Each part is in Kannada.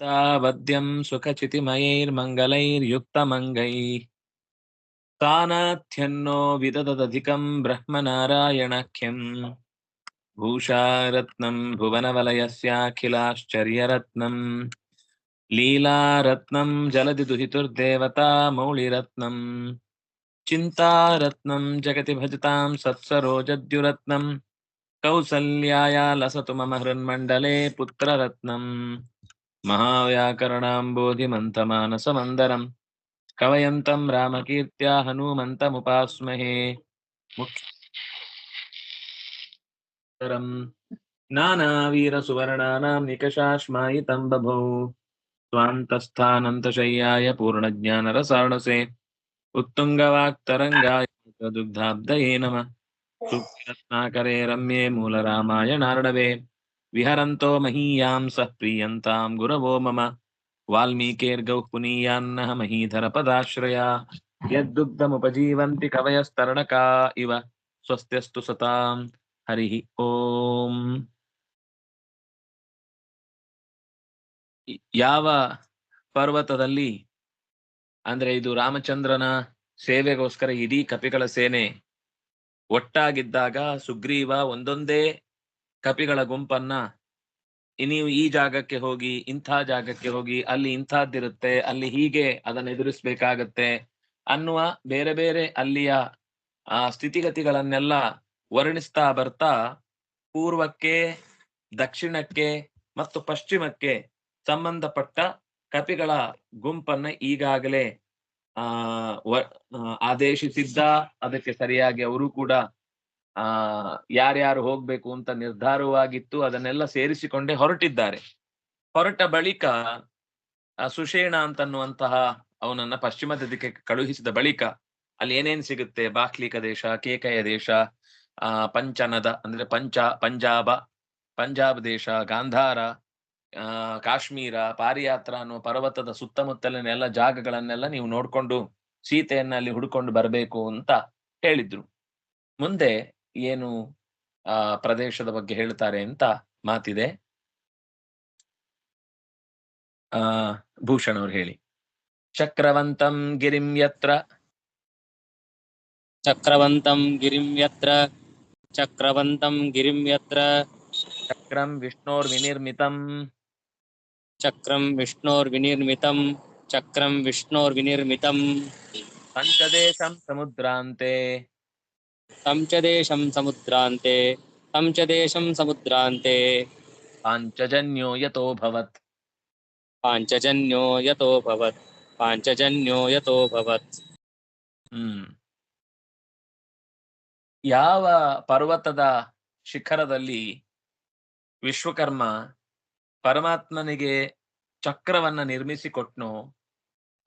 तावद्यं सुखचितिमयैर्मङ्गलैर्युक्तमङ्गैः। तानाथ्यन्नो विदददधिकं ब्रह्मनारायणख्यम् भूषारत्नं भुवनवलयस्याखिलाश्चर्यरत्नम् लीलारत्नं जलधि दुहितुर्देवता मौलिरत्नम् चिन्तारत्नं जगति भजतां सत्सरोजद्युरत्नम् कौसल्याया लसतु मम हृन्मण्डले पुत्ररत्नम् महाव्याकरणाम्बोधिमन्तमानसमन्दरम् कवयन्तं रामकीर्त्या हनूमन्तमुपास्महे मुख्यरम् नानावीरसुवर्णानां निकषाश्मायितं बभौ स्वान्तस्थानन्तशय्याय पूर्णज्ञानरसार्णसे उत्तुङ्गवाक्तरङ्गाय दुग्धाब्दये नमः सुरत्नाकरे रम्ये ವಿಹರಂತೋ ಮಹೀಯಾಂ ಸಹ ಪ್ರೀಯಂತಾಂ ಗುರವೋ ಮಮ ವಾಲ್ಮೀಕೇರ್ಗೌಃ ಪುನೀಯಾನ್ನ ಮಹೀಧರ ಪದಾಶ್ರಯ ಯದ್ದುಗ್ಧಮುಪಜೀವಂತಿ ಕವಯಸ್ತರಣಕಾ ಇವ ಸ್ವಸ್ತ್ಯಸ್ತು ಸತಾಂ ಹರಿಹಿ ಓಂ ಯಾವ ಪರ್ವತದಲ್ಲಿ, ಅಂದ್ರೆ ಇದು ರಾಮಚಂದ್ರನ ಸೇವೆಗೋಸ್ಕರ ಇಡೀ ಕಪಿಗಳ ಸೇನೆ ಒಟ್ಟಾಗಿದ್ದಾಗ ಸುಗ್ರೀವ ಒಂದೊಂದೇ ಕಪಿಗಳ ಗುಂಪನ್ನ "ಇ- ನೀವು ಈ ಜಾಗಕ್ಕೆ ಹೋಗಿ ಇಂಥ ಜಾಗಕ್ಕೆ ಹೋಗಿ ಅಲ್ಲಿ ಇಂಥದ್ದಿರುತ್ತೆ ಅಲ್ಲಿ ಹೀಗೆ ಅದನ್ನ ಎದುರಿಸ್ಬೇಕಾಗತ್ತೆ ಅನ್ನುವ ಬೇರೆ ಬೇರೆ ಅಲ್ಲಿಯ ಆ ಸ್ಥಿತಿಗತಿಗಳನ್ನೆಲ್ಲ ವರ್ಣಿಸ್ತಾ ಬರ್ತಾ ಪೂರ್ವಕ್ಕೆ ದಕ್ಷಿಣಕ್ಕೆ ಮತ್ತು ಪಶ್ಚಿಮಕ್ಕೆ ಸಂಬಂಧಪಟ್ಟ ಕಪಿಗಳ ಗುಂಪನ್ನ ಈಗಾಗಲೇ ಆ, ಆದೇಶಿಸಿದ್ದ ಅದಕ್ಕೆ ಸರಿಯಾಗಿ ಅವರು ಕೂಡ ಆ, ಯಾರ್ಯಾರು ಹೋಗ್ಬೇಕು ಅಂತ ನಿರ್ಧಾರವಾಗಿತ್ತು ಅದನ್ನೆಲ್ಲ ಸೇರಿಸಿಕೊಂಡೇ ಹೊರಟಿದ್ದಾರೆ. ಹೊರಟ ಬಳಿಕ ಸುಷೇಣ ಅಂತನ್ನುವಂತಹ ಅವನನ್ನ ಪಶ್ಚಿಮದ ದಿಕ್ಕೆ ಕಳುಹಿಸಿದ ಬಳಿಕ ಅಲ್ಲಿ ಏನೇನ್ ಸಿಗುತ್ತೆ? ಬಾಕ್ಲಿಕ ದೇಶ, ಕೇಕಯ ದೇಶ, ಆ, ಪಂಚನದ, ಅಂದ್ರೆ ಪಂಚ, ಪಂಜಾಬ, ಪಂಜಾಬ್ ದೇಶ, ಗಾಂಧಾರ, ಆ, ಕಾಶ್ಮೀರ ಪಾರಿಯಾತ್ರ ಅನ್ನುವ ಪರ್ವತದ ಸುತ್ತಮುತ್ತಲಿನ ಎಲ್ಲ ಜಾಗಗಳನ್ನೆಲ್ಲ ನೀವು ನೋಡ್ಕೊಂಡು ಸೀತೆಯನ್ನ ಅಲ್ಲಿ ಹುಡ್ಕೊಂಡು ಬರಬೇಕು ಅಂತ ಹೇಳಿದ್ರು. ಮುಂದೆ ಏನು ಆ ಪ್ರದೇಶದ ಬಗ್ಗೆ ಹೇಳ್ತಾರೆ ಅಂತ ಮಾತಿದೆ. ಆ ಭೂಷಣ್ ಅವ್ರು ಹೇಳಿ. ಚಕ್ರವಂತಂ ಗಿರಿಂ ಯತ್ರ. ಚಕ್ರವಂತಂ ಗಿರಿಂ ಯತ್ರ. ಚಕ್ರವಂತಂ ಗಿರಿಂ ಯತ್ರ. ಚಕ್ರಂ ವಿಷ್ಣೋರ್ವಿನಿರ್ಮಿತಂ ಚಕ್ರಂ ವಿಷ್ಣೋರ್ವಿನಿರ್ಮಿತಂ ಚಕ್ರಂ ವಿಷ್ಣೋರ್ವಿನಿರ್ಮಿತಂ ಪಂಚದೇಶಂ ಸಮುದ್ರಾಂತೆ. तं च देशं समुद्रान्ते तं च देशं समुद्रान्ते ಪಾಂಚಜನ್ಯೋ ಯಥೋಭವತ್ पाञ्चजन्यो यतोऽभवत् पाञ्चजन्यो यतोऽभवत् ಹ್ಮ್ ಯಾವ ಪರ್ವತದ ಶಿಖರದಲ್ಲಿ ವಿಶ್ವಕರ್ಮ ಪರಮಾತ್ಮನಿಗೆ ಚಕ್ರವನ್ನ ನಿರ್ಮಿಸಿಕೊಟ್ನೋ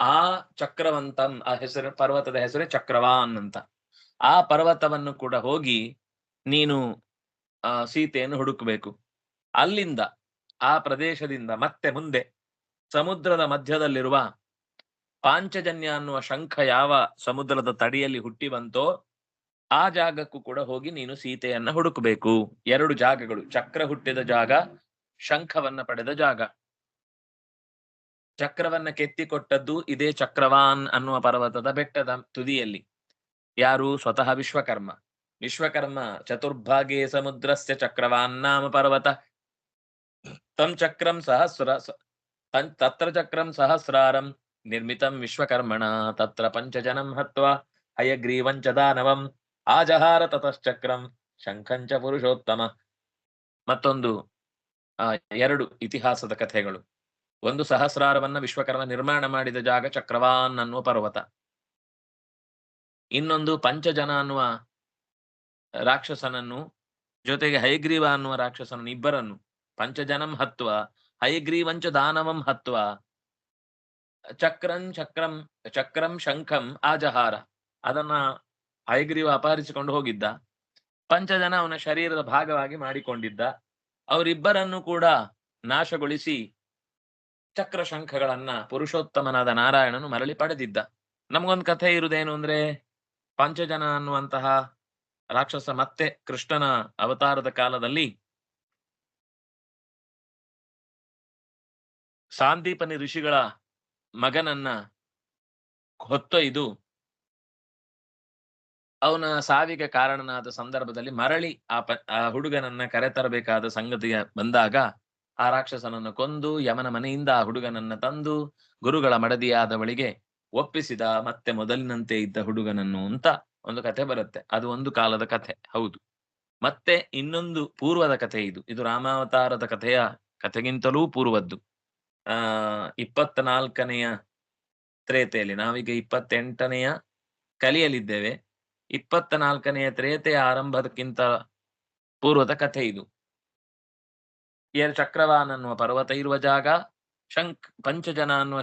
ಆ ಚಕ್ರವಂತಂ ಆ ಹೆಸರು ಪರ್ವತದ ಹೆಸರೇ ಚಕ್ರವಾನ್ ಅಂತ ಆ ಪರ್ವತವನ್ನು ಕೂಡ ಹೋಗಿ ನೀನು, ಆ, ಸೀತೆಯನ್ನು ಹುಡುಕಬೇಕು. ಅಲ್ಲಿಂದ, ಆ ಪ್ರದೇಶದಿಂದ ಮತ್ತೆ ಮುಂದೆ, ಸಮುದ್ರದ ಮಧ್ಯದಲ್ಲಿರುವ ಪಾಂಚಜನ್ಯ ಅನ್ನುವ ಶಂಖ ಯಾವ ಸಮುದ್ರದ ತಡಿಯಲ್ಲಿ ಹುಟ್ಟಿ ಬಂತೋ, ಆ ಜಾಗಕ್ಕೂ ಕೂಡ ಹೋಗಿ ನೀನು ಸೀತೆಯನ್ನ ಹುಡುಕಬೇಕು. ಎರಡು ಜಾಗಗಳು, ಚಕ್ರ ಹುಟ್ಟಿದ ಜಾಗ, ಶಂಖವನ್ನ ಪಡೆದ ಜಾಗ. ಚಕ್ರವನ್ನ ಕೆತ್ತಿಕೊಟ್ಟದ್ದು ಇದೇ ಚಕ್ರವಾನ್ ಅನ್ನುವ ಪರ್ವತದ ಬೆಟ್ಟದ ತುದಿಯಲ್ಲಿ. ಯಾರು ಸ್ವತಃ ವಿಶ್ವಕರ್ಮ? ವಿಶ್ವಕರ್ಮ ಚತುರ್ಭಾಗೇ ಸಮುದ್ರಸ್ಯ ಚಕ್ರವಾನ್ ನಾಮ ಪರ್ವತ. ತಂ ಚಕ್ರಂ ಸಹಸ್ರ ತತ್ರ ಚಕ್ರಂ ಸಹಸ್ರಾರಂ ನಿರ್ಮಿತಂ ವಿಶ್ವಕರ್ಮಣ, ತತ್ರ ಪಂಚಜನಂ ಹತ್ವಾ, ಹಯಗ್ರೀವಂಚ ದಾನವಂ, ಆಜಹಾರ ತತಶ್ಚಕ್ರಂ ಶಂಖಂಚ ಪುರುಷೋತ್ತಮ. ಮತ್ತೊಂದು ಎರಡು ಇತಿಹಾಸದ ಕಥೆಗಳು. ಒಂದು ಸಹಸ್ರಾರವನ್ನ ವಿಶ್ವಕರ್ಮ ನಿರ್ಮಾಣ ಮಾಡಿದ ಜಾಗ ಚಕ್ರವಾನ್ ಅನ್ನುವ ಪರ್ವತ. ಇನ್ನೊಂದು ಪಂಚಜನ ಅನ್ನುವ ರಾಕ್ಷಸನನ್ನು, ಜೊತೆಗೆ ಹೈಗ್ರೀವ ಅನ್ನುವ ರಾಕ್ಷಸನನ್ನು ಇಬ್ಬರನ್ನು ಪಂಚಜನಂ ಹತ್ವ, ಹಯಗ್ರೀವಂಚ ದಾನವಂ ಹತ್ವ, ಚಕ್ರಂ ಚಕ್ರಂ ಚಕ್ರಂ ಶಂಖಂ ಆಜಹಾರ. ಅದನ್ನ ಹೈಗ್ರೀವ ಅಪಹರಿಸಿಕೊಂಡು ಹೋಗಿದ್ದ. ಪಂಚಜನ ಅವನ ಶರೀರದ ಭಾಗವಾಗಿ ಮಾಡಿಕೊಂಡಿದ್ದ. ಅವರಿಬ್ಬರನ್ನು ಕೂಡ ನಾಶಗೊಳಿಸಿ ಚಕ್ರ ಶಂಖಗಳನ್ನ ಪುರುಷೋತ್ತಮನಾದ ನಾರಾಯಣನು ಮರಳಿ ಪಡೆದಿದ್ದ. ನಮಗೊಂದು ಕಥೆ ಇರುವುದೇನು ಅಂದ್ರೆ ಪಂಚಜನ ಅನ್ನುವಂತಹ ರಾಕ್ಷಸ ಮತ್ತೆ ಕೃಷ್ಣನ ಅವತಾರದ ಕಾಲದಲ್ಲಿ ಸಾಂದೀಪನಿ ಋಷಿಗಳ ಮಗನನ್ನ ಹೊತ್ತೊಯ್ದು ಅವನ ಸಾವಿಗೆ ಕಾರಣನಾದ ಸಂದರ್ಭದಲ್ಲಿ ಮರಳಿ ಆ ಪ, ಆ ಹುಡುಗನನ್ನ ಕರೆತರಬೇಕಾದ ಸಂಗತಿಯ ಬಂದಾಗ ಆ ರಾಕ್ಷಸನನ್ನು ಕೊಂದು ಯಮನ ಮನೆಯಿಂದ ಆ ಹುಡುಗನನ್ನ ತಂದು ಗುರುಗಳ ಮಡದಿಯಾದವಳಿಗೆ ಒಪ್ಪಿಸಿದ ಮತ್ತೆ ಮೊದಲಿನಂತೆ ಇದ್ದ ಹುಡುಗನನ್ನು ಅಂತ ಒಂದು ಕಥೆ ಬರುತ್ತೆ. ಅದು ಒಂದು ಕಾಲದ ಕಥೆ. ಹೌದು. ಮತ್ತೆ ಇನ್ನೊಂದು ಪೂರ್ವದ ಕಥೆ ಇದು. ಇದು ರಾಮಾವತಾರದ ಕಥೆಯ ಕಥೆಗಿಂತಲೂ ಪೂರ್ವದ್ದು. ಆ, ಇಪ್ಪತ್ನಾಲ್ಕನೆಯ ತ್ರೇತೆಯಲ್ಲಿ, ನಾವೀಗ ಇಪ್ಪತ್ತೆಂಟನೆಯ ಕಲಿಯಲಿದ್ದೇವೆ. ಇಪ್ಪತ್ತ ನಾಲ್ಕನೆಯ ತ್ರೇತೆಯ ಆರಂಭದಕ್ಕಿಂತ ಪೂರ್ವದ ಕಥೆ ಇದು. ಏರ್ ಚಕ್ರವಾನ್ ಅನ್ನುವ ಪರ್ವತ ಇರುವ ಜಾಗ ಶಂಕ್ ಪಂಚಜನ ಅನ್ನುವ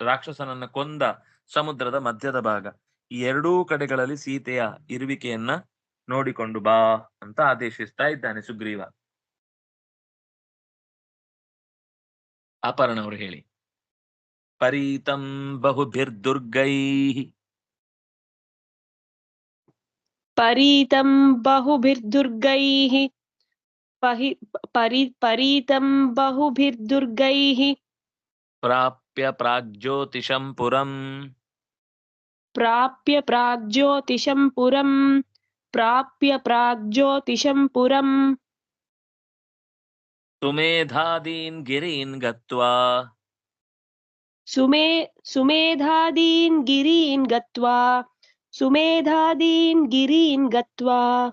ರಾಕ್ಷಸನನ್ನ ಕೊಂದ ಸಮುದ್ರದ ಮಧ್ಯದ ಭಾಗ. ಈ ಎರಡೂ ಕಡೆಗಳಲ್ಲಿ ಸೀತೆಯ ಇರುವಿಕೆಯನ್ನ ನೋಡಿಕೊಂಡು ಬಾ ಅಂತ ಆದೇಶಿಸ್ತಾ ಇದ್ದಾನೆ ಸುಗ್ರೀವ. ಅಪರ್ಣವರು ಹೇಳಿ. ಪರೀತಂ ಬಹುಭಿರ್ದುರ್ಗೈ ಪರೀತಂ ಬಹುಭಿರ್ದುರ್ಗೈ ಪರಿ ಪರೀತಂ ಬಹುಭಿರ್ದುರ್ಗೈ ಪ್ರಾಪ್ प्राप्य प्राज्योतिषं पुरम्। प्राप्य प्राज्योतिषं पुरम्। प्राप्य प्राज्योतिषं पुरम्। सुमेधादीन् गिरीन् गत्वा। सुमे सुमेधादीन् गिरीन् गत्वा। सुमेधादीन् गिरीन् गत्वा।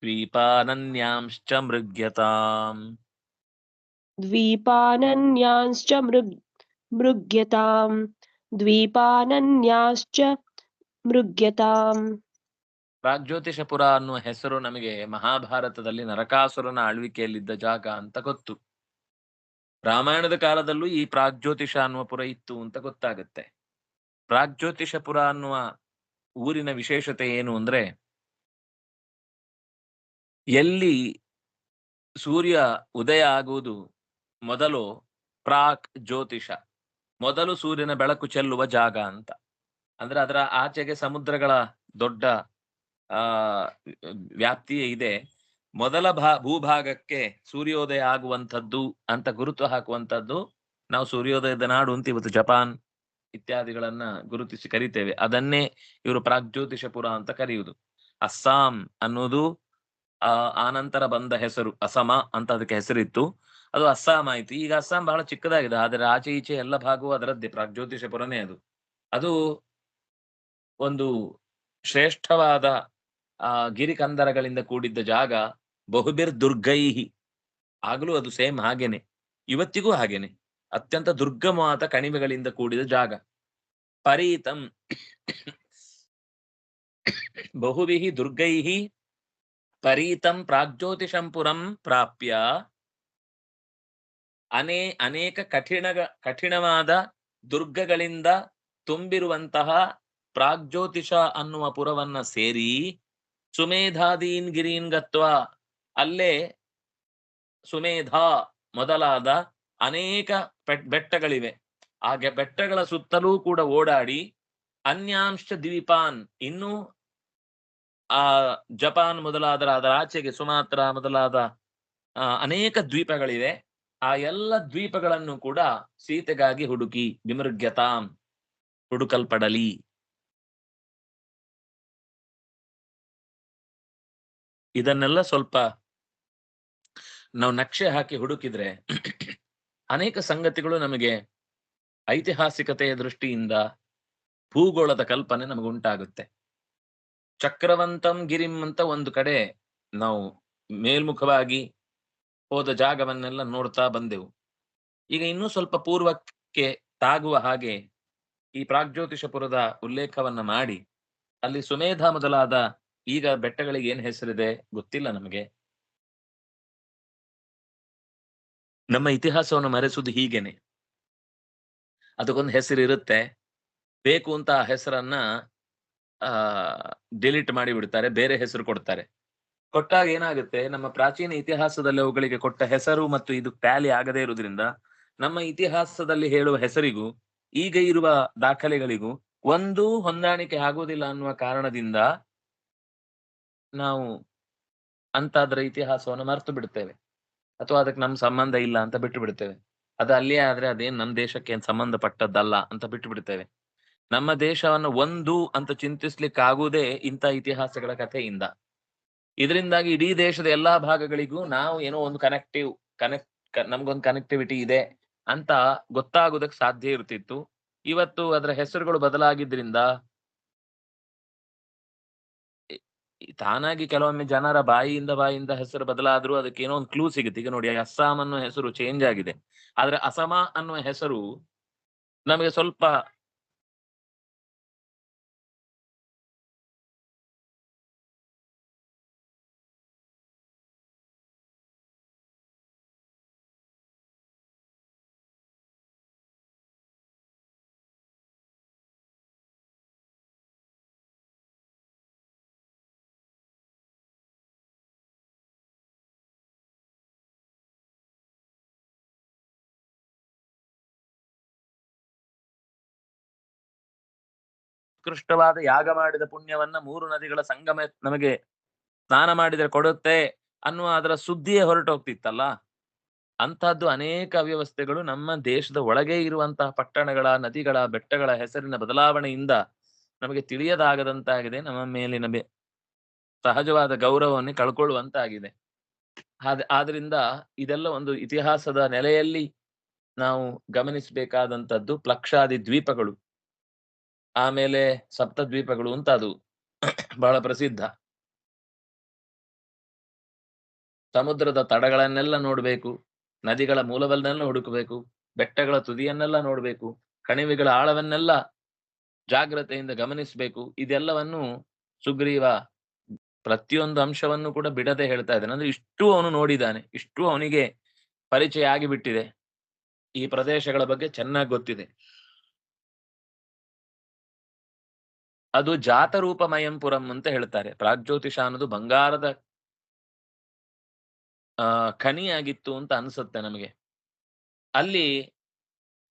द्वीपानन्यांश्च मृग्यताम्। द्वीपानन्यांश्च मृग मृग्यताम् द्वीपानन्याश्च मृग्यताम् ಪ್ರಾಗ್ಜ್ಯೋತಿಷಪುರ ಅನ್ನುವ ಹೆಸರು ನಮಗೆ ಮಹಾಭಾರತದಲ್ಲಿ ನರಕಾಸುರನ ಆಳ್ವಿಕೆಯಲ್ಲಿದ್ದ ಜಾಗ ಅಂತ ಗೊತ್ತು ರಾಮಾಯಣದ ಕಾಲದಲ್ಲೂ ಈ ಪ್ರಾಗ್ಜ್ಯೋತಿಷ ಅನ್ನುವ ಪುರ ಇತ್ತು ಅಂತ ಗೊತ್ತಾಗುತ್ತೆ ಪ್ರಾಗ್ಜ್ಯೋತಿಷಪುರ ಅನ್ನುವ ಊರಿನ ವಿಶೇಷತೆ ಏನು ಅಂದ್ರೆ ಎಲ್ಲಿ ಸೂರ್ಯ ಉದಯ ಆಗುವುದು ಮೊದಲು ಪ್ರಾಕ್ ಜ್ಯೋತಿಷ ಮೊದಲು ಸೂರ್ಯನ ಬೆಳಕು ಚೆಲ್ಲುವ ಜಾಗ ಅಂತ. ಅಂದ್ರೆ ಅದರ ಆಚೆಗೆ ಸಮುದ್ರಗಳ ದೊಡ್ಡ, ಆ ವ್ಯಾಪ್ತಿಯೇ ಇದೆ. ಮೊದಲ ಭಾ, ಭೂಭಾಗಕ್ಕೆ ಸೂರ್ಯೋದಯ ಆಗುವಂಥದ್ದು ಅಂತ ಗುರುತು ಹಾಕುವಂಥದ್ದು ನಾವು ಸೂರ್ಯೋದಯದ ನಾಡು ಅಂತ ಇವತ್ತು ಜಪಾನ್ ಇತ್ಯಾದಿಗಳನ್ನ ಗುರುತಿಸಿ ಕರಿತೇವೆ. ಅದನ್ನೇ ಇವರು ಪ್ರಾಗ್ಜ್ಯೋತಿಷಪುರ ಅಂತ ಕರೆಯುವುದು. ಅಸ್ಸಾಂ ಅನ್ನೋದು ಆ, ಆನಂತರ ಬಂದ ಹೆಸರು. ಅಸಮ ಅಂತ ಅದಕ್ಕೆ ಹೆಸರಿತ್ತು. ಅದು ಅಸ್ಸಾಂ ಆಯ್ತು. ಈಗ ಅಸ್ಸಾಂ ಬಹಳ ಚಿಕ್ಕದಾಗಿದೆ. ಆದರೆ ಆಚೆ ಈಚೆ ಎಲ್ಲ ಭಾಗವೂ ಅದರದ್ದೇ. ಪ್ರಾಗ್ಜ್ಯೋತಿಷಪುರನೇ ಅದು. ಅದು ಒಂದು ಶ್ರೇಷ್ಠವಾದ, ಆ, ಗಿರಿಕಂದರಗಳಿಂದ ಕೂಡಿದ್ದ ಜಾಗ ಬಹುಬಿರ್ ದುರ್ಗೈಹಿ. ಆಗಲೂ ಅದು ಸೇಮ್ ಹಾಗೇನೆ. ಇವತ್ತಿಗೂ ಹಾಗೇನೆ. ಅತ್ಯಂತ ದುರ್ಗಮವಾದ ಕಣಿವೆಗಳಿಂದ ಕೂಡಿದ ಜಾಗ. ಪರೀತಂ ಬಹುವಿಹಿ ದುರ್ಗೈಹಿ ಪರೀತಂ ಪ್ರಾಗ್ಜ್ಯೋತಿಷಂಪುರಂ ಪ್ರಾಪ್ಯ. ಅನೇ, ಅನೇಕ ಕಠಿಣ ಕಠಿಣವಾದ ದುರ್ಗಗಳಿಂದ ತುಂಬಿರುವಂತಹ ಪ್ರಾಗ್ಜ್ಯೋತಿಷ ಅನ್ನುವ ಪುರವನ್ನ ಸೇರಿ ಸುಮೇಧಾದೀನ್ ಗಿರೀನ್ ಗತ್ವ, ಅಲ್ಲೇ ಸುಮೇಧ ಮೊದಲಾದ ಅನೇಕ ಬೆಟ್ಟಗಳಿವೆ. ಹಾಗೆ ಬೆಟ್ಟಗಳ ಸುತ್ತಲೂ ಕೂಡ ಓಡಾಡಿ ಅನ್ಯಾಂಶ ದ್ವೀಪಾನ್, ಇನ್ನು ಆ ಜಪಾನ್ ಮೊದಲಾದ ಅದರ ಆಚೆಗೆ ಸುಮಾತ್ರ ಮೊದಲಾದ ಅನೇಕ ದ್ವೀಪಗಳಿವೆ. ಆ ಎಲ್ಲ ದ್ವೀಪಗಳನ್ನು ಕೂಡ ಸೀತೆಗಾಗಿ ಹುಡುಕಿ ವಿಮೃಗ್ಯತಾಂ ಹುಡುಕಲ್ಪಡಲಿ. ಇದನ್ನೆಲ್ಲ ಸ್ವಲ್ಪ ನಾವು ನಕ್ಷೆ ಹಾಕಿ ಹುಡುಕಿದ್ರೆ ಅನೇಕ ಸಂಗತಿಗಳು ನಮಗೆ ಐತಿಹಾಸಿಕತೆಯ ದೃಷ್ಟಿಯಿಂದ ಭೂಗೋಳದ ಕಲ್ಪನೆ ನಮಗೆ ಉಂಟಾಗುತ್ತೆ. ಚಕ್ರವಂತಂ ಗಿರಿಂ ಅಂತ ಒಂದು ಕಡೆ ನಾವು ಮೇಲ್ಮುಖವಾಗಿ ಹೋದ ಜಾಗವನ್ನೆಲ್ಲ ನೋಡ್ತಾ ಬಂದೆವು. ಈಗ ಇನ್ನೂ ಸ್ವಲ್ಪ ಪೂರ್ವಕ್ಕೆ ತಾಗುವ ಹಾಗೆ ಈ ಪ್ರಾಗ್ಜ್ಯೋತಿಷಪುರದ ಉಲ್ಲೇಖವನ್ನ ಮಾಡಿ, ಅಲ್ಲಿ ಸುಮೇಧ ಮೊದಲಾದ ಈಗ ಬೆಟ್ಟಗಳಿಗೆ ಏನ್ ಹೆಸರಿದೆ ಗೊತ್ತಿಲ್ಲ ನಮಗೆ. ನಮ್ಮ ಇತಿಹಾಸವನ್ನು ಮರೆಸುವುದು ಹೀಗೇನೆ. ಅದಕ್ಕೊಂದು ಹೆಸರು ಇರುತ್ತೆ. ಬೇಕು ಅಂತ ಆ ಹೆಸರನ್ನ ಡಿಲೀಟ್ ಮಾಡಿ ಬಿಡ್ತಾರೆ ಬೇರೆ ಹೆಸರು ಕೊಡ್ತಾರೆ. ಕೊಟ್ಟಾಗ ಏನಾಗುತ್ತೆ? ನಮ್ಮ ಪ್ರಾಚೀನ ಇತಿಹಾಸದಲ್ಲಿ ಅವುಗಳಿಗೆ ಕೊಟ್ಟ ಹೆಸರು ಮತ್ತು ಇದು ಟ್ಯಾಲಿ ಆಗದೇ ಇರುವುದರಿಂದ ನಮ್ಮ ಇತಿಹಾಸದಲ್ಲಿ ಹೇಳುವ ಹೆಸರಿಗೂ, ಈಗ ಇರುವ ದಾಖಲೆಗಳಿಗೂ ಒಂದು ಹೊಂದಾಣಿಕೆ ಆಗುವುದಿಲ್ಲ ಅನ್ನುವ ಕಾರಣದಿಂದ ನಾವು ಅಂತಾದ್ರ ಇತಿಹಾಸವನ್ನು ಮರೆತು ಬಿಡ್ತೇವೆ. ಅಥವಾ ಅದಕ್ಕೆ ನಮ್ ಸಂಬಂಧ ಇಲ್ಲ ಅಂತ ಬಿಟ್ಟು ಬಿಡ್ತೇವೆ. ಅದು ಅಲ್ಲಿಯೇ ಆದ್ರೆ ಅದೇನ್ ನಮ್ಮ ದೇಶಕ್ಕೆ ಏನ್ ಸಂಬಂಧಪಟ್ಟದ್ದಲ್ಲ ಅಂತ ಬಿಟ್ಟು ಬಿಡ್ತೇವೆ. ನಮ್ಮ ದೇಶವನ್ನು ಒಂದು ಅಂತ ಚಿಂತಿಸ್ಲಿಕ್ಕೆ ಆಗುವುದೇ ಇಂಥ ಇತಿಹಾಸಗಳ ಕಥೆಯಿಂದ. ಇದರಿಂದಾಗಿ ಇಡೀ ದೇಶದ ಎಲ್ಲಾ ಭಾಗಗಳಿಗೂ ನಾವು ಏನೋ ಒಂದು ಕನೆಕ್ಟಿವ್ ಕನೆಕ್ಟ್ ನಮ್ಗೊಂದು ಕನೆಕ್ಟಿವಿಟಿ ಇದೆ ಅಂತ ಗೊತ್ತಾಗುವುದಕ್ಕೆ ಸಾಧ್ಯ ಇರ್ತಿತ್ತು. ಇವತ್ತು ಅದರ ಹೆಸರುಗಳು ಬದಲಾಗಿದ್ರಿಂದ ತಾನಾಗಿ ಕೆಲವೊಮ್ಮೆ ಜನರ ಬಾಯಿಯಿಂದ ಬಾಯಿಯಿಂದ ಹೆಸರು ಬದಲಾದ್ರೂ ಅದಕ್ಕೆ ಏನೋ ಒಂದು ಕ್ಲೂ ಸಿಗುತ್ತೆ. ಈಗ ನೋಡಿ ಅಸ್ಸಾಂ ಅನ್ನೋ ಹೆಸರು ಚೇಂಜ್ ಆಗಿದೆ. ಆದ್ರೆ ಅಸಮ ಅನ್ನುವ ಹೆಸರು ನಮಗೆ ಸ್ವಲ್ಪ ಉತ್ಕೃಷ್ಟವಾದ ಯಾಗ ಮಾಡಿದ ಪುಣ್ಯವನ್ನ ಮೂರು ನದಿಗಳ ಸಂಗಮ ನಮಗೆ ಸ್ನಾನ ಮಾಡಿದರೆ ಕೊಡುತ್ತೆ ಅನ್ನುವ ಅದರ ಸುದ್ದಿಯೇ ಹೊರಟೋಗ್ತಿತ್ತಲ್ಲ? ಅಂತಹದ್ದು ಅನೇಕ ಅವ್ಯವಸ್ಥೆಗಳು ನಮ್ಮ ದೇಶದ ಒಳಗೆ ಇರುವಂತಹ ಪಟ್ಟಣಗಳ, ನದಿಗಳ, ಬೆಟ್ಟಗಳ ಹೆಸರಿನ ಬದಲಾವಣೆಯಿಂದ ನಮಗೆ ತಿಳಿಯದಾಗದಂತಾಗಿದೆ. ನಮ್ಮ ಮೇಲಿನ ಬೆ- ಸಹಜವಾದ ಗೌರವವನ್ನೇ ಕಳ್ಕೊಳ್ಳುವಂತಾಗಿದೆ. ಆದ- ಆದ್ರಿಂದ ಇದೆಲ್ಲ ಒಂದು ಇತಿಹಾಸದ ನೆಲೆಯಲ್ಲಿ ನಾವು ಗಮನಿಸಬೇಕಾದಂತದ್ದು ಪ್ಲಕ್ಷಾದಿ ದ್ವೀಪಗಳು. ಆಮೇಲೆ ಸಪ್ತದ್ವೀಪಗಳು ಅಂತ ಅದು ಬಹಳ ಪ್ರಸಿದ್ಧ. ಸಮುದ್ರದ ತಡಗಳನ್ನೆಲ್ಲ ನೋಡ್ಬೇಕು, ನದಿಗಳ ಮೂಲವನ್ನೆಲ್ಲ ಹುಡುಕಬೇಕು, ಬೆಟ್ಟಗಳ ತುದಿಯನ್ನೆಲ್ಲ ನೋಡ್ಬೇಕು, ಕಣಿವೆಗಳ ಆಳವನ್ನೆಲ್ಲ ಜಾಗ್ರತೆಯಿಂದ ಗಮನಿಸಬೇಕು, ಇದೆಲ್ಲವನ್ನು ಸುಗ್ರೀವ ಪ್ರತಿಯೊಂದು ಅಂಶವನ್ನು ಕೂಡ ಬಿಡದೆ ಹೇಳ್ತಾ ಇದ್ದಾನೆ. ಅಂದ್ರೆ ಇಷ್ಟು ಅವನು ನೋಡಿದ್ದಾನೆ, ಇಷ್ಟು ಅವನಿಗೆ ಪರಿಚಯ ಆಗಿಬಿಟ್ಟಿದೆ. ಈ ಪ್ರದೇಶಗಳ ಬಗ್ಗೆ ಚೆನ್ನಾಗಿ ಗೊತ್ತಿದೆ. ಅದು ಜಾತರೂಪಮಯಂ ಪುರಂ ಅಂತ ಹೇಳ್ತಾರೆ. ಪ್ರಾಗ್ಜ್ಯೋತಿಷ ಅನ್ನೋದು ಬಂಗಾರದ, ಆ, ಖನಿಯಾಗಿತ್ತು ಅಂತ ಅನ್ಸುತ್ತೆ ನಮಗೆ. ಅಲ್ಲಿ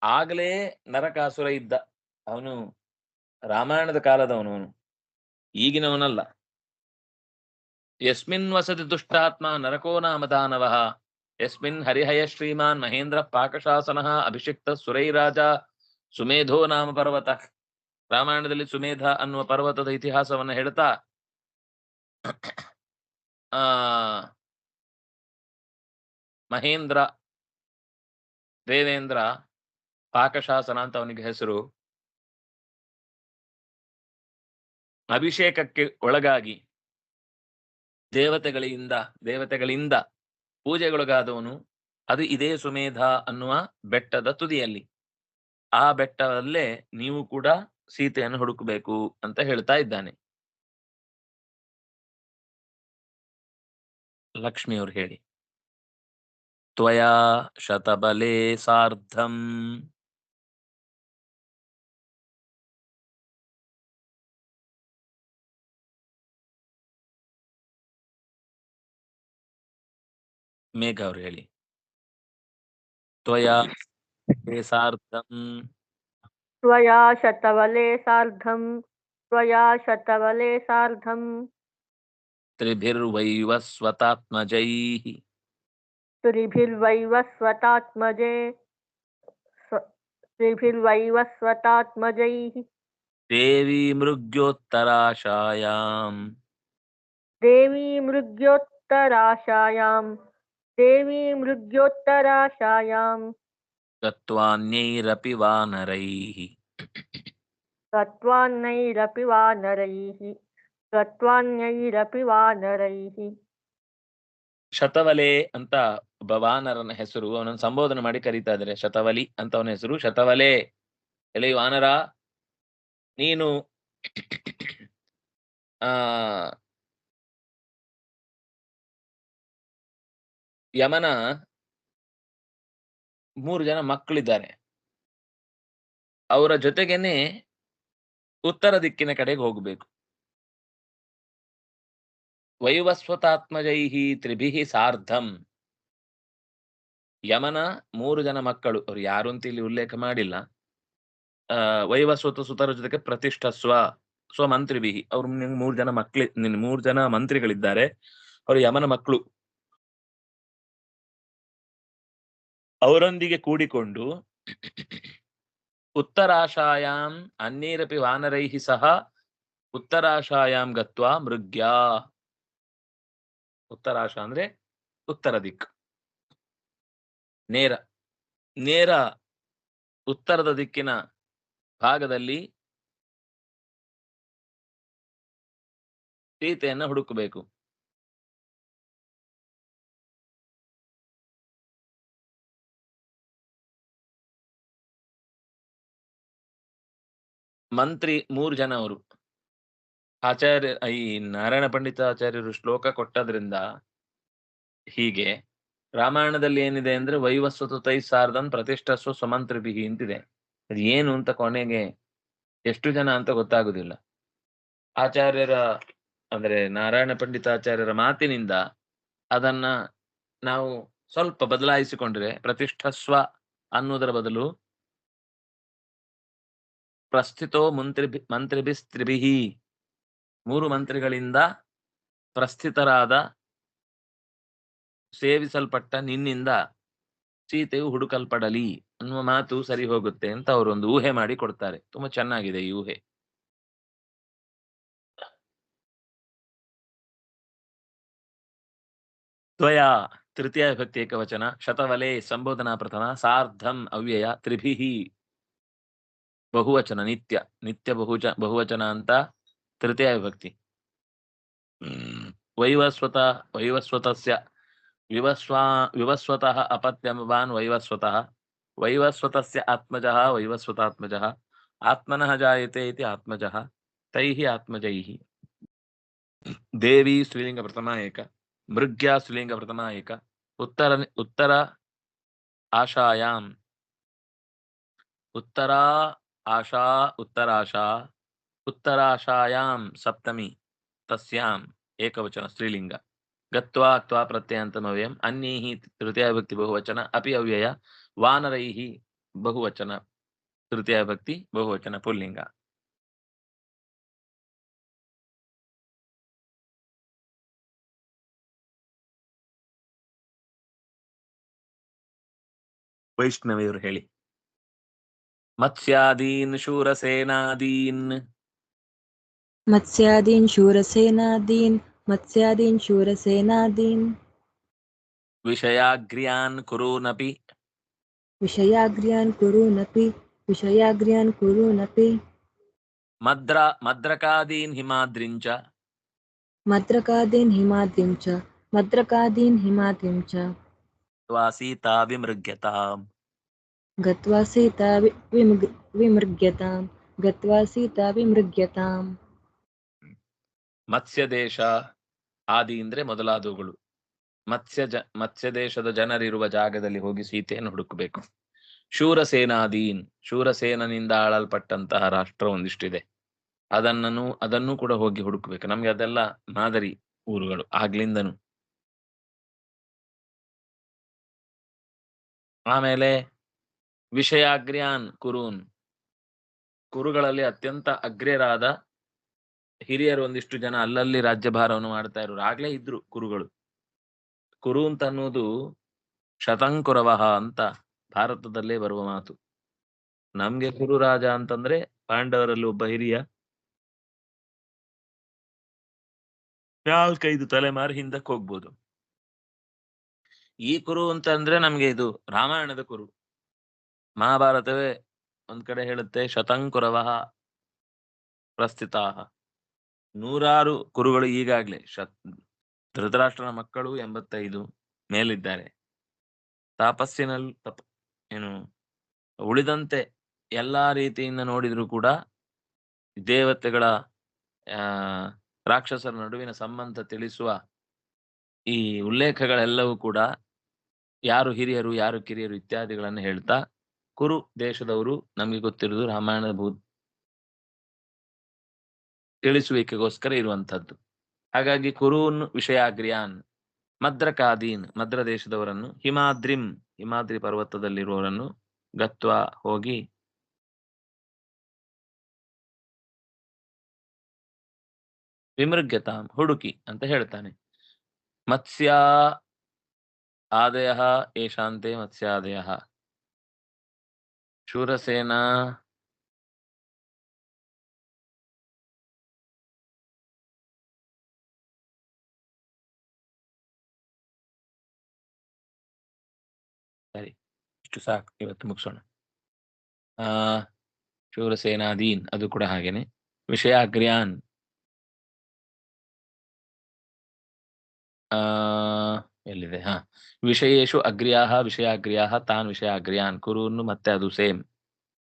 ಆಗ್ಲೇ ನರಕಾಸುರ ಇದ್ದ. ಅವನು ರಾಮಾಯಣದ ಕಾಲದವನು ಈಗಿನವನಲ್ಲ. ಯಸ್ಮಿನ್ ವಸತಿ ದುಷ್ಟಾತ್ಮ ನರಕೋ ನಾಮ ಯಸ್ಮಿನ್ ಹರಿಹಯ ಶ್ರೀಮಾನ್ ಮಹೇಂದ್ರ ಪಾಕಶಾಸನ ಅಭಿಷಿಕ್ತ ಸುರೈರಾಜ ಸುಮೇಧೋ ನಾಮ ಪರ್ವತ. ರಾಮಾಯಣದಲ್ಲಿ ಸುಮೇಧ ಅನ್ನುವ ಪರ್ವತದ ಇತಿಹಾಸವನ್ನ ಹೇಳ್ತಾ, ಆ, ಮಹೇಂದ್ರ, ದೇವೇಂದ್ರ ಪಾಕಶಾಸನ ಅಂತ ಅವನಿಗೆ ಹೆಸರು. ಅಭಿಷೇಕಕ್ಕೆ ಒಳಗಾಗಿ ದೇವತೆಗಳಿಂದ ದೇವತೆಗಳಿಂದ ಪೂಜೆಗೊಳಗಾದವನು, ಅದು ಇದೇ ಸುಮೇಧ ಅನ್ನುವ ಬೆಟ್ಟದ ತುದಿಯಲ್ಲಿ. ಆ ಬೆಟ್ಟದಲ್ಲೇ ನೀವು ಕೂಡ ಸೀತೆಯನ್ನು ಹುಡುಕಬೇಕು ಅಂತ ಹೇಳ್ತಾ ಇದ್ದಾನೆ. ಲಕ್ಷ್ಮಿಯವರು ಹೇಳಿ. ತ್ವಯಾ ಶತಬಲೆ ಸಾರ್ಧಂ. ಮೇಘ ಅವ್ರು ಹೇಳಿ. ತ್ವಯಾ ಸಾರ್ಧಂ. त्वया शतवले सार्धं त्वया शतवले सार्धं त्रिभिर्वैवस्वतात्मजैः त्रिभिर्वैवस्वतात्मजे स्व- त्रिभिर्वैवस्वतात्मजैः देवी मृग्योत्तराशायाम्। देवी मृग्योत्तराशायां देवी मृग्योत्तराशायां ತತ್ವಾನ್ಯೈರಪಿ ವಾನರೈಃ ತತ್ವಾನ್ಯೈರಪಿ ವಾನರೈಃ ತತ್ವಾನ್ಯೈರಪಿ ವಾನರೈಃ ಶತವಲೆ ಅಂತ ಒಬ್ಬ ವಾನರನ ಹೆಸರು ಅವನನ್ನು ಸಂಬೋಧನೆ ಮಾಡಿ ಕರೀತಾ ಇದ್ದಾರೆ. ಶತವಲಿ ಅಂತ ಅವನ ಹೆಸರು ಶತವಲೆ. ಎಲೆ ವಾನರ ನೀನು ಆ ಯಮನ ಮೂರು ಜನ ಮಕ್ಕಳಿದ್ದಾರೆ. ಅವರ ಜೊತೆಗೇನೆ ಉತ್ತರ ದಿಕ್ಕಿನ ಕಡೆಗೆ ಹೋಗಬೇಕು. ವೈವಸ್ವತಾತ್ಮಜೈಹಿ ತ್ರಿಭಿಹಿ ಸಾರ್ಧಂ. ಯಮನ ಮೂರು ಜನ ಮಕ್ಕಳು. ಅವ್ರು ಯಾರು ಅಂತ ಇಲ್ಲಿ ಉಲ್ಲೇಖ ಮಾಡಿಲ್ಲ. ಆ, ವೈವಸ್ವತ ಸುತರ ಜೊತೆಗೆ ಪ್ರತಿಷ್ಠಸ್ವ ಸ್ವಮಂತ್ರಿಭಿಹಿ ಅವ್ರು ನಿಮ್ಗೆ ಮೂರು ಜನ ಮಕ್ಳಿ, ನಿನ್ ಮೂರು ಜನ ಮಂತ್ರಿಗಳಿದ್ದಾರೆ. ಅವರು ಯಮನ ಮಕ್ಕಳು. ಅವರೊಂದಿಗೆ ಕೂಡಿಕೊಂಡು ಉತ್ತರಾಶಾಯಾಂ ಅನ್ನೀರಪಿ ವಾನರೈಹಿ ಸಹ ಉತ್ತರಾಶಾಯಾಂ ಗತ್ವಾ ಮೃಗ್ಯ. ಉತ್ತರಾಶ ಅಂದ್ರೆ ಉತ್ತರ ದಿಕ್ ನೇರ ನೇರ ಉತ್ತರದ ದಿಕ್ಕಿನ ಭಾಗದಲ್ಲಿ ಸೀತೆಯನ್ನು ಹುಡುಕಬೇಕು. ಮಂತ್ರಿ ಮೂರು ಜನ ಅವರು. ಆಚಾರ್ಯ, ಈ ನಾರಾಯಣ ಪಂಡಿತ ಆಚಾರ್ಯರು ಶ್ಲೋಕ ಕೊಟ್ಟದ್ರಿಂದ ಹೀಗೆ, ರಾಮಾಯಣದಲ್ಲಿ ಏನಿದೆ ಅಂದ್ರೆ, ವೈವಸ್ವತು ತೈ ಸಾರ್ಧನ್ ಪ್ರತಿಷ್ಠಸ್ವ ಸ್ವಮಂತ್ರಿಭಿಹಿ ಅಂತಿದೆ ಅದು ಏನು ಅಂತ ಕೊನೆಗೆ ಎಷ್ಟು ಜನ ಅಂತ ಗೊತ್ತಾಗುದಿಲ್ಲ. ಆಚಾರ್ಯರ, ಅಂದ್ರೆ ನಾರಾಯಣ ಪಂಡಿತಾಚಾರ್ಯರ ಮಾತಿನಿಂದ ಅದನ್ನ ನಾವು ಸ್ವಲ್ಪ ಬದಲಾಯಿಸಿಕೊಂಡ್ರೆ ಪ್ರತಿಷ್ಠಸ್ವ ಅನ್ನೋದರ ಬದಲು ಪ್ರಸ್ಥಿತೋ ಮಂತ್ರಿ ಮಂತ್ರಿಭಿಸ್ತ್ರಿಭಿಹಿ ಮೂರು ಮಂತ್ರಿಗಳಿಂದ ಪ್ರಸ್ಥಿತರಾದ ಸೇವಿಸಲ್ಪಟ್ಟ ನಿನ್ನಿಂದ ಸೀತೆಯು ಹುಡುಕಲ್ಪಡಲಿ ಅನ್ನುವ ಮಾತು ಸರಿ ಹೋಗುತ್ತೆ ಅಂತ ಅವರೊಂದು ಊಹೆ ಮಾಡಿ ಕೊಡ್ತಾರೆ. ತುಂಬಾ ಚೆನ್ನಾಗಿದೆ ಈ ಊಹೆ. ತ್ವಯ ತೃತೀಯ ಭಕ್ತಿ ಏಕವಚನ ಶತವಲೆ ಸಂಬೋಧನಾ ಪ್ರಥಮ ಸಾರ್ಧಂ ಅವ್ಯಯ ತ್ರಿಭಿಃ. ಬಹುವಚನ ನಿತ್ಯ ನಿತ್ಯ ಬಹುಜ ಬಹುವಚನ ಅಂತ ತೃತೀಯ ವಿಭಕ್ತಿ ಹ್ಮ್. ವೈವಸ್ವತ ವೈವಸ್ವತಸ್ಯ ವಿವಸ್ವಾ ವಿವಸ್ವತಃ ಅಪತ್ಯಮವಾನ್ ವೈವಸ್ವತಃ ವೈವಸ್ವತಸ್ಯ ಆತ್ಮಜಃ ವೈವಸ್ವತಾತ್ಮಜಃ ಆತ್ಮನಃ ಜಾಯತೆ ಇತಿ ಆತ್ಮಜಃ ತೈಃ ಆತ್ಮಜೈಃ ದೇವಿ ಸ್ತ್ರೀಲಿಂಗ ಪ್ರಥಮ ಏಕ ಮೃಗ್ಯಾ ಸ್ತ್ರೀಲಿಂಗ ಪ್ರಥಮ ಏಕ ಉತ್ತರ ಉತ್ತರ ಆಶಾಯಾಂ ಉತ್ತರಾ ಆಶಾ ಉತ್ತರಾಶಾ ಉತ್ತರಾಶಾಯಾಂ ಸಪ್ತಮಿ ತಸ್ಯಾಂ ಏಕವಚನ ಸ್ತ್ರೀಲಿಂಗ ಗತ್ವಾ ತ್ವಾ ಪ್ರತ್ಯಯಂತಮವ್ಯಯಂ ಅನ್ಯೈಹಿ ತೃತೀಯಭಕ್ತಿ ಬಹುವಚನ ಅಪಿ ಅವ್ಯಯ ವಾನರೈಹಿ ಬಹುವಚನ ತೃತೀಯಭಕ್ತಿ ಬಹುವಚನ ಪುಲ್ಲಿಂಗ ವೈಷ್ಣವಿಯವರು ಹೇಳಿ మత్స్యాదీన్ శూరసేనాదీన్. మత్స్యాదీన్ శూరసేనాదీన్ మత్స్యాదీన్ శూరసేనాదీన్. విషయాగ్ర్యాన్ కురునపి. విషయాగ్ర్యాన్ కురునపి విషయాగ్ర్యాన్ కురునపి. మద్ర మద్రకాదీన్ హిమాద్రించ. మద్రకాదీన్ హిమాద్రించ మద్రకాదీన్ హిమాద్రించ. వాసీతా విమృగ్యతాం. ಗತ್ವಾ ಸೀತಾ ವಿಮೃಗ್ಯತಾಂ ಗತ್ವಾ ಸೀತಾ ವಿಮೃಗ್ಯತಾಂ ಮತ್ಸ್ಯ ದೇಶ ಆದಿ ಅಂದ್ರೆ ಮೊದಲಾದವುಗಳು. ಮತ್ಸ್ಯ ಜ ಮತ್ಸ್ಯ ದೇಶದ ಜನರಿರುವ ಜಾಗದಲ್ಲಿ ಹೋಗಿ ಸೀತೆಯನ್ನು ಹುಡುಕಬೇಕು. ಶೂರಸೇನಾದೀನ್, ಶೂರಸೇನನಿಂದ ಆಳಲ್ಪಟ್ಟಂತಹ ರಾಷ್ಟ್ರ ಒಂದಿಷ್ಟಿದೆ. ಅದನ್ನೂ ಅದನ್ನು ಕೂಡ ಹೋಗಿ ಹುಡುಕಬೇಕು. ನಮ್ಗೆ ಅದೆಲ್ಲ ಮಾದರಿ ಊರುಗಳು, ಆಗ್ಲಿಂದನು. ಆಮೇಲೆ ವಿಷಯಾಗ್ರ್ಯಾನ್ ಕುರೂನ್. ಕುರುಗಳಲ್ಲಿ ಅತ್ಯಂತ ಅಗ್ರ್ಯರಾದ ಹಿರಿಯರು ಒಂದಿಷ್ಟು ಜನ ಅಲ್ಲಲ್ಲಿ ರಾಜ್ಯಭಾರವನ್ನು ಮಾಡ್ತಾ ಇರೋರು. ಆಗ್ಲೇ ಇದ್ರು ಕುರುಗಳು. ಕುರು ಅಂತ ಅನ್ನೋದು ಶತಂಕುರವಹ ಅಂತ ಭಾರತದಲ್ಲೇ ಬರುವ ಮಾತು. ನಮ್ಗೆ ಕುರು ರಾಜ ಅಂತಂದ್ರೆ ಪಾಂಡವರಲ್ಲಿ ಒಬ್ಬ ಹಿರಿಯ. ನಾಲ್ಕೈದು ತಲೆಮಾರು ಹಿಂದಕ್ಕೆ ಹೋಗ್ಬೋದು. ಈ ಕುರು ಅಂತ ಅಂದ್ರೆ ನಮ್ಗೆ ಇದು ರಾಮಾಯಣದ ಕುರು. ಮಹಾಭಾರತವೇ ಒಂದ್ ಕಡೆ ಹೇಳುತ್ತೆ ಶತಂಕುರವಹ ಪ್ರಸ್ಥಿತಾಹ. ನೂರಾರು ಕುರುಗಳು ಈಗಾಗ್ಲೇ ಶತ್, ಧೃತರಾಷ್ಟ್ರನ ಮಕ್ಕಳು ಎಂಬತ್ತೈದು ಮೇಲಿದ್ದಾರೆ. ತಾಪಸ್ಸಿನಲ್ಲಿ ತಪ, ಏನು, ಉಳಿದಂತೆ ಎಲ್ಲಾ ರೀತಿಯಿಂದ ನೋಡಿದ್ರು ಕೂಡ ದೇವತೆಗಳ ರಾಕ್ಷಸರ ನಡುವಿನ ಸಂಬಂಧ ತಿಳಿಸುವ ಈ ಉಲ್ಲೇಖಗಳೆಲ್ಲವೂ ಕೂಡ ಯಾರು ಹಿರಿಯರು, ಯಾರು ಕಿರಿಯರು ಇತ್ಯಾದಿಗಳನ್ನು ಹೇಳ್ತಾ ಕುರು ದೇಶದವರು ನಮಗೆ ಗೊತ್ತಿರುವುದು ರಾಮಾಯಣದ ಭೂ ತಿಳಿಸುವಿಕೆಗೋಸ್ಕರ ಇರುವಂಥದ್ದು. ಹಾಗಾಗಿ ಕುರೂನ್ ವಿಷಯಾಗ್ರಿಯಾನ್, ಮದ್ರಕಾದೀನ್, ಮದ್ರ ದೇಶದವರನ್ನು ಹಿಮಾದ್ರಿಂ ಹಿಮಾದ್ರಿ ಪರ್ವತದಲ್ಲಿರುವವರನ್ನು ಗತ್ವ ಹೋಗಿ ವಿಮೃಗ್ಯತಾಂ, ಹುಡುಕಿ ಅಂತ ಹೇಳ್ತಾನೆ. ಮತ್ಸ್ಯ ಆದಯ ಏಷಾಂತೆ ಮತ್ಸ್ಯಾದಯಃ. ಶೂರಸೇನಾ ಸರಿ ಇಷ್ಟು ಸಾಕು ಇವತ್ತು ಮುಗಿಸೋಣ. ಆ ಶೂರಸೇನಾದೀನ್ ಅದು ಕೂಡ ಹಾಗೇನೆ. ವಿಷಯಾಗ್ರ್ಯಾನ್ ಆ ಎಲ್ಲಿದೆ? ಹಾ. ವಿಷಯೇಶು ಅಗ್ರ್ಯಾಹ, ವಿಷಯಾಗ್ರ್ಯಾಹ, ತಾನ್ ವಿಷಯಾಗ್ರ್ಯಾನ್ ಕುರುನ್ ಮತ್ತೆ ಅದು ಸೇಮ್.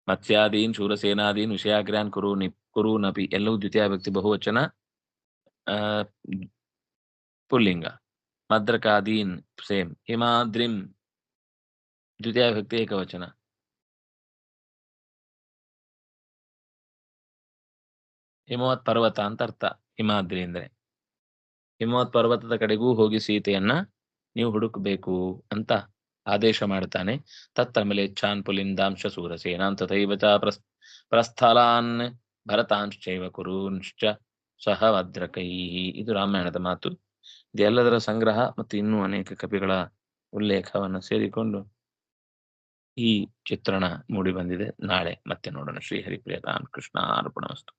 ಮತ್ಸ್ಯಾದೀನ್, ಶೂರಸೇನಾದೀನ್, ವಿಷಯಾಗ್ರ್ಯಾನ್ ಕುರುನಿ, ಕುರುನಪಿ ಎಲ್ಲವೂ ದ್ವಿತೀಯ ವ್ಯಕ್ತಿ ಬಹುವಚನ. ಪುಲ್ಲಿಂಗ. ಮದ್ರಕಾದೀನ್ ಸೇಮ್. ಹಿಮಾದ್ರಿಂ ದ್ವಿತೀಯ ವ್ಯಕ್ತಿ ಏಕವಚನ. ಹಿಮವತ್ ಪರ್ವತ ಅಂತ ಅರ್ಥ. ಹಿಮಾದ್ರಿ ಅಂದ್ರೆ. ಹಿಮವತ್ ಪರ್ವತದ ಕಡೆಗೂ ಹೋಗಿ ಸೀತೆಯನ್ನ ನೀವು ಹುಡುಕಬೇಕು ಅಂತ ಆದೇಶ ಮಾಡ್ತಾನೆ. ತತ್ತಮಿಲೇಚ್ಛಾನ್ ಪುಲಿಂದಾಂಶ ಸೂರಸೇನಾಂತ ತಥೈವ ಚ ಪ್ರಸ್, ಪ್ರಸ್ಥಲಾನ್ ಭರತಾಂಶ್ಚೈವ ಕುರುಂಶ್ಚ ಸಹ ಭದ್ರಕೈ ಇದು ರಾಮಾಯಣದ ಮಾತು. ಇದೆಲ್ಲದರ ಸಂಗ್ರಹ ಮತ್ತು ಇನ್ನೂ ಅನೇಕ ಕವಿಗಳ ಉಲ್ಲೇಖವನ್ನು ಸೇರಿಕೊಂಡು ಈ ಚಿತ್ರಣ ಮೂಡಿ ಬಂದಿದೆ. ನಾಳೆ ಮತ್ತೆ ನೋಡೋಣ. ಶ್ರೀ ಹರಿಪ್ರಿಯ ರಾಮಕೃಷ್ಣ ಅರ್ಪಣ ಅರ್ಪಣವಸ್ತು